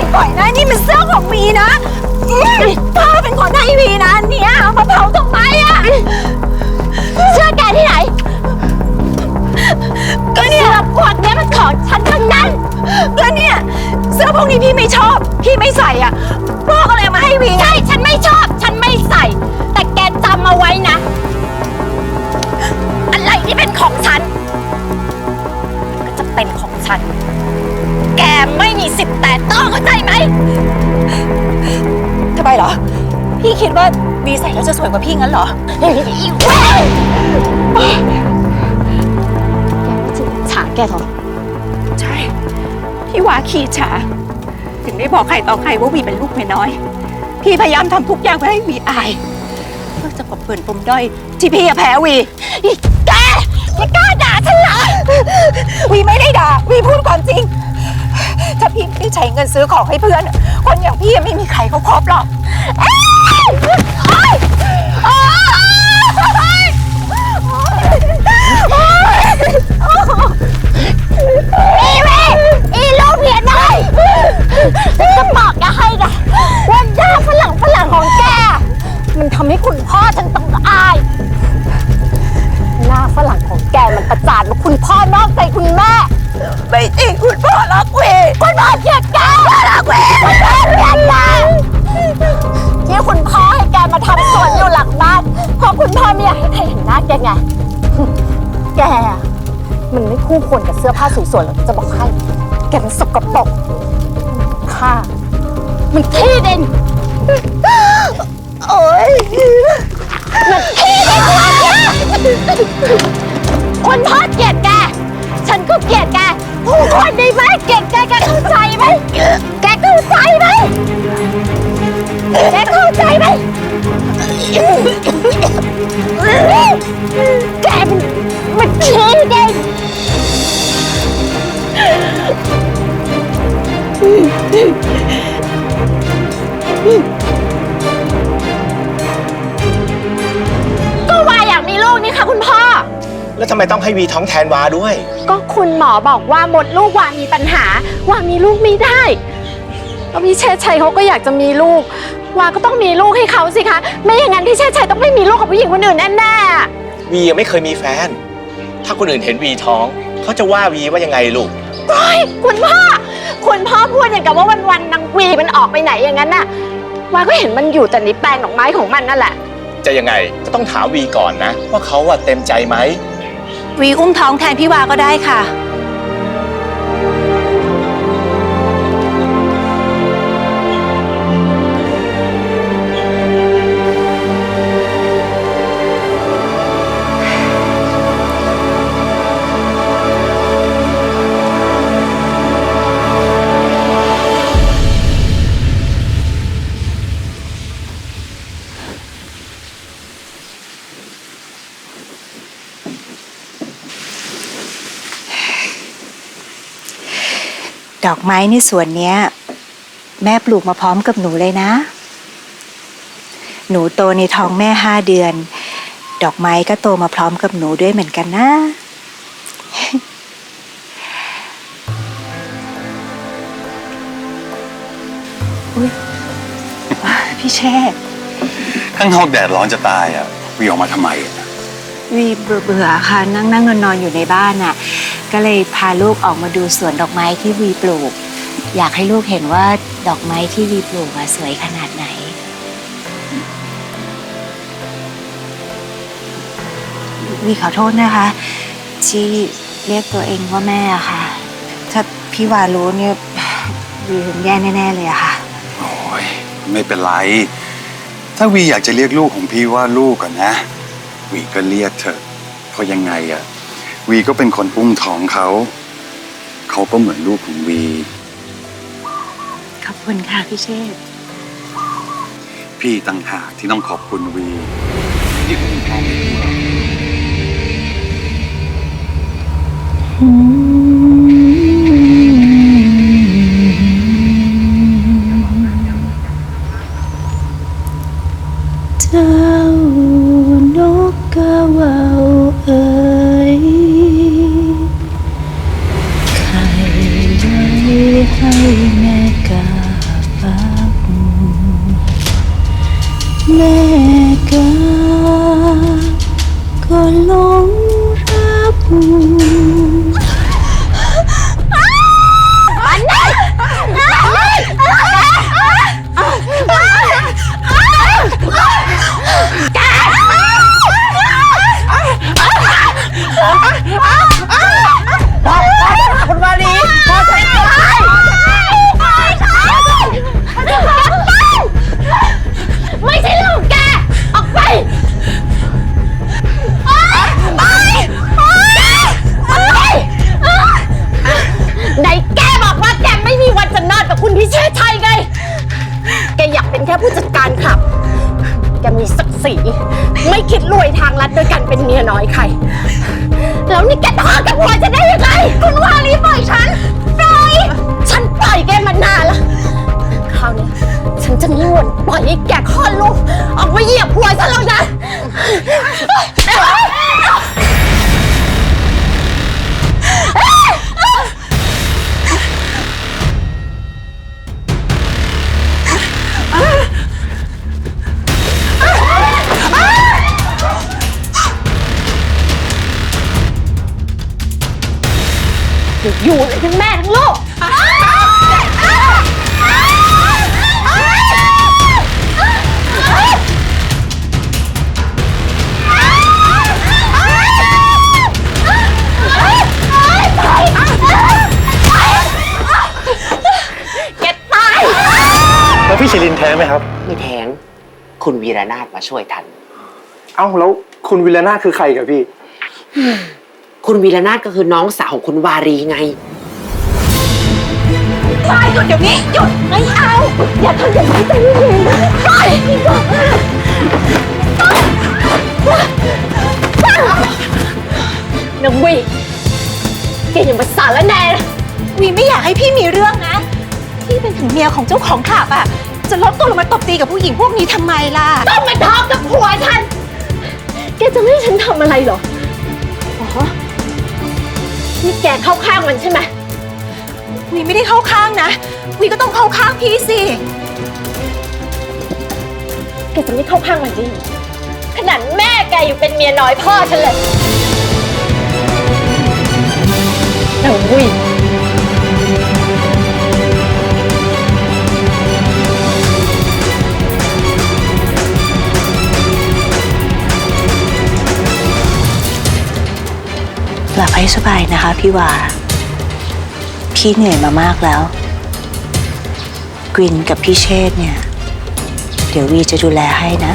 ยปล่อยนะนี่มันเสื้อของวีนะอืมพ่อเป็นคนให้วีนะอันเนี่ยเอามาเผาทำไมอะเสื้อแกที่ไหน ก็เนี่ยพวกเนี้ยมันของฉันทั้งนั้นก็เนี่ยเสื้อพวกนี้พี่ไม่ชอบ พี่ไม่ใส่อะพ่อก็เลยเอามาให้วีใช่ ฉันไม่ชอบ ฉันไม่ใส่ แต่แกจำเอาไว้นะ อะไรที่เป็นของฉัน ก็จะเป็นของฉัน แกไม่มีสิทธิ์แต่ต้องเข้าใจไหมทำไมเหรอ พี่คิดว่าวีใส่แล้วจะสวยกว่าพี่งั้นเหรออีเว้ยฉาแกเถอใช่ พี่วาขี้ฉาถึงได้บอกใครต่อใครว่าวีเป็นลูกเมียน้อย พี่พยายามทำทุกอย่างเพื่อให้วีอาย เพื่อจะกลบเกลื่อนปมด้อยที่พี่แพ้วีแกแกกล้าด่าฉันเหรอวีไม่ได้ด่าวีพูดความจริง ถ้าพี่ไม่ได้ใช้เงินซื้อของให้เพื่อน คนอย่างพี่ไม่มีใครเขาครบหรอกเอ้ยโอ๊ยโอ๊ยโอ๊ยอีเวอีลูกเมียน้อยจะบอกแกให้นะว่าหน้าฝรั่งฝรั่งของแก มันทำให้คุณพ่อฉันต้อง ไม่จริงคุณพ่อรักเวคุณพ่อเกลียดแกพ่อรักเวคุณพ่อเกลียดแกที่คุณพ่อให้แกมาทำสวนอยู่หลังบ้านเพราะคุณพ่อไม่อยากให้ใครเห็นหน้าแกไง แกอะมันไม่คู่ควรกับเสื้อผ้าสวยๆหรอกจะบอกให้ แกมันสกปรกค่ะ มันขี้ดินโอ้ยมันขี้ดิน คนดีไหม แล้วทำไมต้องให้วีท้องแทนวาด้วย ก็คุณหมอบอกว่ามดลูกวามีปัญหา วามีลูกไม่ได้แล้วพี่เชษชัยเขาก็อยากจะมีลูก วาก็ต้องมีลูกให้เขาสิคะ ไม่อย่างนั้นพี่เชษชัยต้องไม่มีลูกกับผู้หญิงคนอื่นแน่วียังไม่เคยมีแฟน ถ้าคนอื่นเห็นวีท้อง เขาจะว่าวีว่ายังไงลูกๆโอ้ยคุณพ่อ คุณพ่อพูดอย่างกับว่าวันๆนางวีมันออกไปไหนอย่างนั้นน่ะ วาก็เห็นมันอยู่แต่ในแปลงดอกไม้ของมันนั่นแหละ จะยังไงก็ต้องถามวีก่อนนะ ว่าเขาอะเต็มใจไหม วีอุ้มท้องแทนพี่วาก็ได้ค่ะ ดอกไม้ในสวนเนี้ย แม่ปลูกมาพร้อมกับหนูเลยนะ หนูโตในท้องแม่ห้าเดือน ดอกไม้ก็โตมาพร้อมกับหนูด้วยเหมือนกันนะ อุ๊ยพี่แช่ ข้างนอกแดดร้อนจะตายอะวีออกมาทำไมอะ วีเบื่อเบื่อๆค่ะ นั่งนั่งนอนนอนๆอยู่ในบ้านน่ะ ก็เลยพาลูกออกมาดูสวนดอกไม้ที่วีปลูก อยากให้ลูกเห็นว่าดอกไม้ที่วีปลูกอะสวยขนาดไหน วีขอโทษนะคะ ที่เรียกตัวเองว่าแม่อะค่ะ ถ้าพี่วารู้เนี่ยวีคงแย่แน่ๆเลยอะค่ะ โอ้ยไม่เป็นไร ถ้าวีอยากจะเรียกลูกของพี่ว่าลูกก่อนนะ วีก็เรียกเถอะเพราะยังไงอะวีก็เป็นคนอุ้มท้องเขา เขาก็เหมือนลูกของวี ขอบคุณค่ะพี่เชษฐ์พี่ต่างหากที่ต้องขอบคุณวีที่อุ้มท้องให้เแม่กาก็หลงรัก ไม่คิดรวยทางลัดโดยการเป็นเมียน้อยใคร แล้วนี่แกทอกับผัวจะได้ยังไง คุณวารีปล่อยฉัน ปล่อย ฉันปล่อยแกมานานละคราวนี้ฉันจะไม่วนปล่อยให้แกคลอดลูกออกมาเหยียบผัวฉันล้ว นะอยู่เลยทั้งแม่ทั้งลูกแกตาย แล้วพี่ชิลินแท้ไหมครับ ไม่แทง คุณวีรนาถมาช่วยทัน เอ้าแล้วคุณวิลนาคือใครกับพี่ คุณวีรนาถก็คือน้องสาวของคุณวารีไงตายหยุดเดี๋ยวนี้หยุดไม่เอา อย่าทำอย่างนี้ใจเย็นๆปล่อยน้ำวิแกอย่ามาสารละแหน่นะวีไม่อยากให้พี่มีเรื่องนะ พี่เป็นถึงเมียของเจ้าของคลับอะจะลดตัวลงมาตบตีกับผู้หญิงพวกนี้ทำไมล่ะ ต้องมาทอกกับผัวฉัน แกจะไม่ให้ฉันทำอะไรเหรอ อ๋อ นี่แกเข้าข้างมันใช่ไหมวีไม่ได้เข้าข้างนะวีก็ต้องเข้าข้างพี่สิ แกจะไม่เข้าข้างมันจริงขนาดแม่แกอยู่เป็นเมียน้อยพ่อฉันเลยแต่วิ สบายนะคะพี่วา พี่เหนื่อยมามากแล้ว กวินกับพี่เชษเนี่ย เดี๋ยววีจะดูแลให้นะ